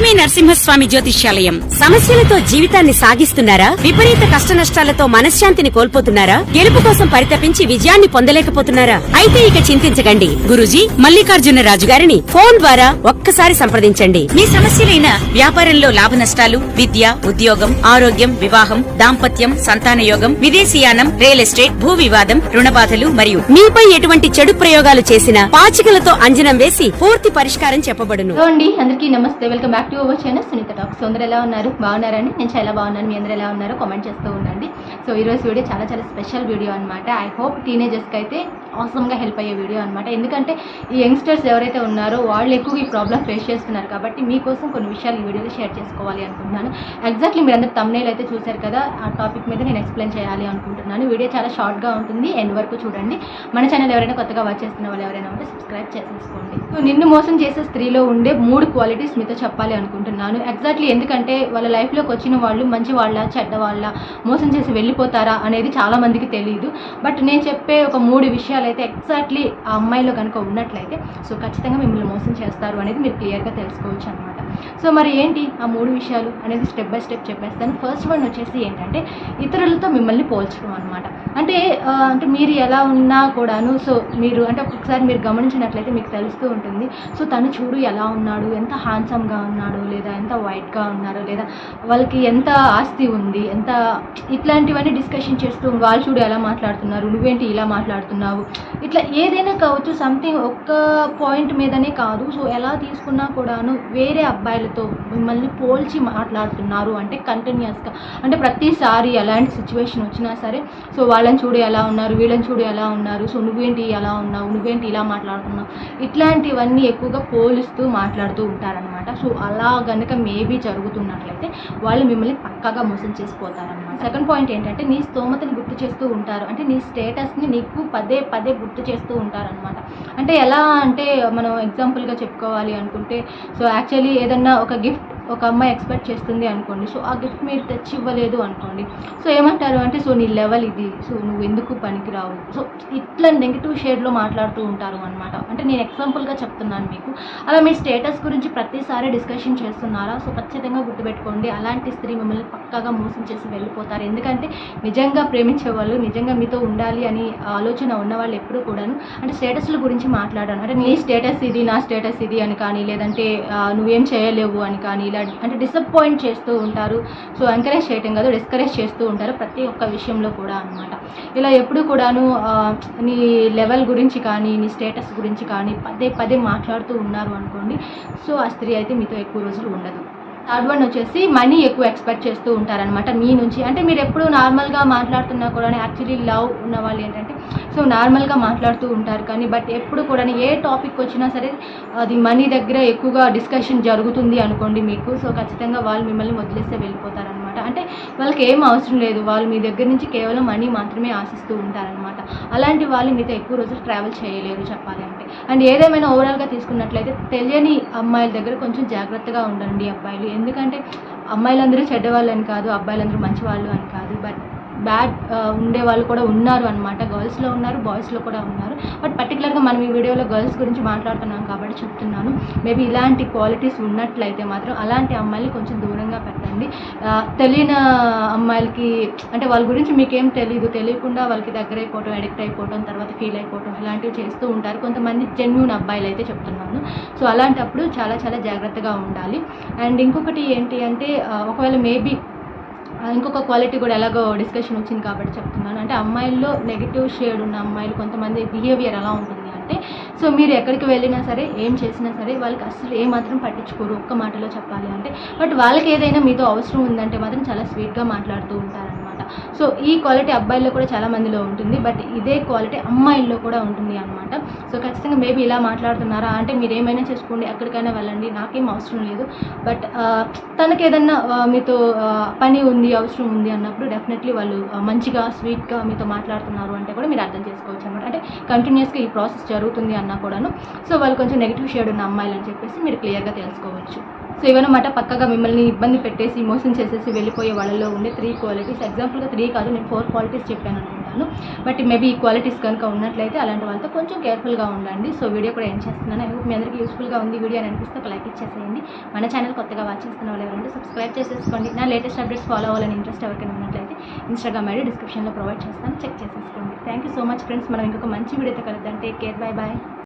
లక్ష్మీ నరసింహస్వామి జ్యోతిష్యాలయం. సమస్యలతో జీవితాన్ని సాగిస్తున్నారా? విపరీత కష్ట నష్టాలతో మనశ్శాంతిని కోల్పోతున్నారా? గెలుపు కోసం పరితపించి విజయాన్ని పొందలేకపోతున్నారా? అయితే ఇక చింతించకండి. గురూజీ మల్లికార్జున రాజు గారిని ఫోన్ ద్వారా ఒక్కసారి సంప్రదించండి. మీ సమస్యలైన వ్యాపారంలో లాభ నష్టాలు విద్య ఉద్యోగం ఆరోగ్యం వివాహం దాంపత్యం సంతాన యోగం విదేశీయానం రియల్ ఎస్టేట్ భూ వివాదం రుణ బాధలు మరియు మీపై ఎటువంటి చెడు ప్రయోగాలు చేసిన పాచికలతో అంజనం వేసి పూర్తి పరిష్కారం చెప్పబడును. అందరికీ నమస్తే. Welcome back to our channel Sunitha talks. అందరూ ఎలా ఉన్నారు? బాగున్నారండి? నేను చాలా బాగున్నాను. మీ అందరూ ఎలా ఉన్నారో కామెంట్ చేస్తూ ఉండండి. సో ఈరోజు వీడియో చాలా చాలా స్పెషల్ వీడియో అనమాట ఐ హోప్ టీనేజర్స్కి అయితే అవసరంగా హెల్ప్ అయ్యే వీడియో అనమాట ఎందుకంటే ఈ యంగ్స్టర్స్ ఎవరైతే ఉన్నారో వాళ్ళు ఎక్కువ ఈ ప్రాబ్లమ్ ఫేస్ చేస్తున్నారు కాబట్టి మీకోసం కొన్ని విషయాలు ఈ వీడియోలో షేర్ చేసుకోవాలి అనుకుంటున్నాను. ఎగ్జాక్ట్లీ మీరందరూ అందరు తమ్నేల్ అయితే చూశారు కదా ఆ టాపిక్ మీద నేను ఎక్స్ప్లెయిన్ చేయాలి అనుకుంటున్నాను. వీడియో చాలా షార్ట్గా ఉంటుంది ఎండ్ వరకు చూడండి. మన ఛానల్ ఎవరైనా కొత్తగా వాచ్ చేస్తున్న వాళ్ళు ఎవరైనా ఉంటే సబ్స్క్రైబ్ చేసేసుకోండి. సో నిన్ను మోసం చేసే స్త్రీలో ఉండే మూడు క్వాలిటీస్ మీతో చెప్పాలి అనుకుంటున్నాను. ఎగ్జాక్ట్లీ ఎందుకంటే వాళ్ళ లైఫ్లోకి వచ్చిన వాళ్ళు మంచి వాళ్ళ చెడ్డ వాళ్ళ మోసం చేసి వెళ్ళిపోతారా అనేది చాలా మందికి తెలియదు బట్ నేను చెప్పే ఒక మూడు విషయాలు అయితే ఎగ్జాక్ట్లీ ఆ అమ్మాయిలో కనుక ఉన్నట్లయితే సో ఖచ్చితంగా మిమ్మల్ని మోసం చేస్తారు అనేది మీరు క్లియర్గా తెలుసుకోవచ్చు అనమాట సో మరి ఏంటి ఆ మూడు విషయాలు అనేది స్టెప్ బై స్టెప్ చెప్పేస్తాను. ఫస్ట్ వన్ వచ్చేసి ఏంటంటే ఇతరులతో మిమ్మల్ని పోల్చడం అనమాట అంటే అంటే మీరు ఎలా ఉన్నా కూడాను సో మీరు అంటే ఒక్కొక్కసారి మీరు గమనించినట్లయితే మీకు తెలుస్తూ ఉంటుంది. సో తను చూడు ఎలా ఉన్నాడు ఎంత హ్యాండ్సమ్గా ఉన్నాడు లేదా ఎంత వైట్గా ఉన్నాడు లేదా వాళ్ళకి ఎంత ఆస్తి ఉంది ఎంత ఇట్లాంటివన్నీ డిస్కషన్ చేస్తూ వాళ్ళు చూడు ఎలా మాట్లాడుతున్నారు నువ్వేంటి ఇలా మాట్లాడుతున్నావు ఇట్లా ఏదైనా కావచ్చు సంథింగ్ ఒక్క పాయింట్ మీదనే కాదు. సో ఎలా తీసుకున్నా కూడాను వేరే అబ్బాయిలతో మిమ్మల్ని పోల్చి మాట్లాడుతున్నారు అంటే కంటిన్యూస్గా అంటే ప్రతిసారి ఎలాంటి సిచ్యువేషన్ వచ్చినా సరే సో వాళ్ళని చూడు ఎలా ఉన్నారు వీళ్ళని చూడు ఎలా ఉన్నారు సో నువ్వేంటి ఎలా ఉన్నావు నువ్వేంటి ఇలా మాట్లాడుతున్నావు? ఇట్లాంటివన్నీ ఎక్కువగా పోలుస్తూ మాట్లాడుతూ ఉంటారనమాట సో అలా గనుక మేబీ జరుగుతున్నట్లయితే వాళ్ళు మిమ్మల్ని పక్కాగా మోసం చేసిపోతారనమాట సెకండ్ పాయింట్ ఏంటంటే నీ స్తోమతని గుర్తు చేస్తూ ఉంటారు. అంటే నీ స్టేటస్ని నీకు పదే పదే గుర్తు చేస్తూ ఉంటారనమాట అంటే ఎలా అంటే మనం ఎగ్జాంపుల్గా చెప్పుకోవాలి అనుకుంటే సో యాక్చువల్లీ ఏదన్నా ఒక గిఫ్ట్ ఒక అమ్మాయి ఎక్స్పెక్ట్ చేస్తుంది అనుకోండి. సో ఆ గిఫ్ట్ మీరు తెచ్చి ఇవ్వలేదు అనుకోండి. సో ఏమంటారు అంటే సో నీ లెవెల్ ఇది. సో నువ్వు ఎందుకు పనికిరావు? సో ఇట్లా నెగిటివ్ షేడ్లో మాట్లాడుతూ ఉంటారు అనమాట అంటే నేను ఎగ్జాంపుల్గా చెప్తున్నాను మీకు. అలా మీ స్టేటస్ గురించి ప్రతిసారి డిస్కషన్ చేస్తున్నారా? సో ఖచ్చితంగా గుర్తుపెట్టుకోండి. అలాంటి స్త్రీ మిమ్మల్ని పక్కాగా మోసం చేసి వెళ్ళిపోతారు. ఎందుకంటే నిజంగా ప్రేమించే వాళ్ళు నిజంగా మీతో ఉండాలి అని ఆలోచన ఉన్న వాళ్ళు ఎప్పుడూ కూడాను అంటే స్టేటస్ల గురించి మాట్లాడాను. అంటే నీ స్టేటస్ ఇది నా స్టేటస్ ఇది అని కానీ లేదంటే నువ్వేం చేయలేవు అని కానీ ఇలా అంటే డిసప్పాయింట్ చేస్తూ ఉంటారు. సో ఎంకరేజ్ చేయటం కాదు డిస్కరేజ్ చేస్తూ ఉంటారు ప్రతి ఒక్క విషయంలో కూడా అనమాట ఇలా ఎప్పుడు కూడాను నీ లెవెల్ గురించి కానీ నీ స్టేటస్ గురించి కానీ పదే పదే మాట్లాడుతూ ఉన్నారు అనుకోండి సో ఆ స్త్రీ అయితే మీతో ఎక్కువ రోజులు ఉండదు. థర్డ్ వన్ వచ్చేసి మనీ ఎక్కువ ఎక్స్పెక్ట్ చేస్తూ ఉంటారనమాట మీ నుంచి. అంటే మీరు ఎప్పుడు నార్మల్గా మాట్లాడుతున్నా కూడా యాక్చువల్లీ లవ్ ఉన్న వాళ్ళు ఏంటంటే సో నార్మల్గా మాట్లాడుతూ ఉంటారు కానీ బట్ ఎప్పుడు కూడా ఏ టాపిక్ వచ్చినా సరే అది మనీ దగ్గర ఎక్కువగా డిస్కషన్ జరుగుతుంది అనుకోండి మీకు. సో ఖచ్చితంగా వాళ్ళు మిమ్మల్ని వదిలేస్తే వెళ్ళిపోతారనమాట. అంటే వాళ్ళకి ఏం అవసరం లేదు. వాళ్ళు మీ దగ్గర నుంచి కేవలం మనీ మాత్రమే ఆశిస్తూ ఉంటారనమాట. అలాంటి వాళ్ళు మీతో ఎక్కువ రోజులు ట్రావెల్ చేయలేరు చెప్పాలి అంటే. అండ్ ఏదేమైనా ఓవరాల్గా తీసుకున్నట్లయితే తెలియని అమ్మాయిల దగ్గర కొంచెం జాగ్రత్తగా ఉండండి అబ్బాయిలు. ఎందుకంటే అమ్మాయిలందరూ చెడ్డవాళ్ళు అని కాదు అబ్బాయిలందరూ మంచివాళ్ళు అని కాదు. బట్ బ్యాడ్ ఉండే వాళ్ళు కూడా ఉన్నారు అనమాట గర్ల్స్లో ఉన్నారు బాయ్స్లో కూడా ఉన్నారు. బట్ పర్టికులర్గా మనం ఈ వీడియోలో గర్ల్స్ గురించి మాట్లాడుతున్నాం కాబట్టి చెప్తున్నాను. మేబీ ఇలాంటి క్వాలిటీస్ ఉన్నట్లయితే మాత్రం అలాంటి అమ్మాయిలు కొంచెం దూరంగా పెట్టండి. తెలియని అమ్మాయిలకి అంటే వాళ్ళ గురించి మీకేం తెలియదు తెలియకుండా వాళ్ళకి దగ్గర అయిపోవటం అడిక్ట్ అయిపోవటం తర్వాత ఫీల్ అయిపోవటం ఇలాంటివి చేస్తూ ఉంటారు. కొంతమంది జెన్యున్ అబ్బాయిలు అయితే చెప్తున్నాను. సో అలాంటప్పుడు చాలా చాలా జాగ్రత్తగా ఉండాలి. అండ్ ఇంకొకటి ఏంటి అంటే ఒకవేళ మేబీ ఇంకొక క్వాలిటీ కూడా ఎలాగో డిస్కషన్ వచ్చింది కాబట్టి చెప్తున్నాను. అంటే అమ్మాయిల్లో నెగిటివ్ షేడ్ ఉన్న అమ్మాయిలు కొంతమంది బిహేవియర్ ఎలా ఉంటుంది అంటే సో మీరు ఎక్కడికి వెళ్ళినా సరే ఏం చేసినా సరే వాళ్ళకి అసలు ఏ మాత్రం పట్టించుకోరు ఒక్క మాటలో చెప్పాలి అంటే. బట్ వాళ్ళకి ఏదైనా మీతో అవసరం ఉందంటే మాత్రం చాలా స్వీట్గా మాట్లాడుతూ ఉంటారండి. సో ఈ క్వాలిటీ అబ్బాయిల్లో కూడా చాలా మందిలో ఉంటుంది బట్ ఇదే క్వాలిటీ అమ్మాయిల్లో కూడా ఉంటుంది అనమాట సో ఖచ్చితంగా మేబీ ఇలా మాట్లాడుతున్నారా? అంటే మీరు ఏమైనా చేసుకోండి ఎక్కడికైనా వెళ్ళండి నాకేం అవసరం లేదు. బట్ తనకి ఏదన్నా మీతో పని ఉంది అవసరం ఉంది అన్నప్పుడు డెఫినెట్లీ వాళ్ళు మంచిగా స్వీట్గా మీతో మాట్లాడుతున్నారు అంటే కూడా మీరు అర్థం చేసుకోవచ్చు అనమాట అంటే కంటిన్యూస్గా ఈ ప్రాసెస్ జరుగుతుంది అన్నా కూడాను. సో వాళ్ళు కొంచెం నెగిటివ్ షేడ్ ఉన్న అమ్మాయిలు అని చెప్పేసి మీరు క్లియర్గా తెలుసుకోవచ్చు. సో ఇవన్నమాట పక్కగా మిమ్మల్ని ఇబ్బంది పెట్టేసి మోసం చేసేసి వెళ్ళిపోయే వాళ్ళలో ఉండే త్రీ క్వాలిటీస్ ఎగ్జాంపుల్గా త్రీ కాదు నేను ఫోర్ క్వాలిటీస్ చెప్పాను అనుకుంటాను. బట్ మేబీ ఈ క్వాలిటీస్ కనుక ఉన్నట్లయితే అలాంటి వాళ్ళతో కొంచెం కేర్ఫుల్గా ఉండండి. సో వీడియో కూడా ఏం చేస్తున్నాను. ఐ హోప్ మీ అందరికీ యూస్ఫుల్గా ఉంది వీడియో అని అనిపిస్తే ఒక లైక్ ఇచ్చేసేయండి. మన ఛానల్ కొత్తగా వాచ్ చేస్తున్న వాళ్ళు ఎవరంటే సబ్స్క్రైబ్ చేసేసుకోండి. నా లేటెస్ట్ అప్డేట్స్ ఫాలో అవ్వాలని ఇంట్రెస్ట్ ఎవరికైనా ఉన్నట్లయితే ఇన్స్టాగ్రామ్ ఐడి డిస్క్రిప్షన్లో ప్రొవైడ్ చేస్తాను. చెక్ చేసేసుకోండి. Thank you so much friends మనం ఇంకొక మంచి వీడియోతో కలుద్దాం. Take care bye bye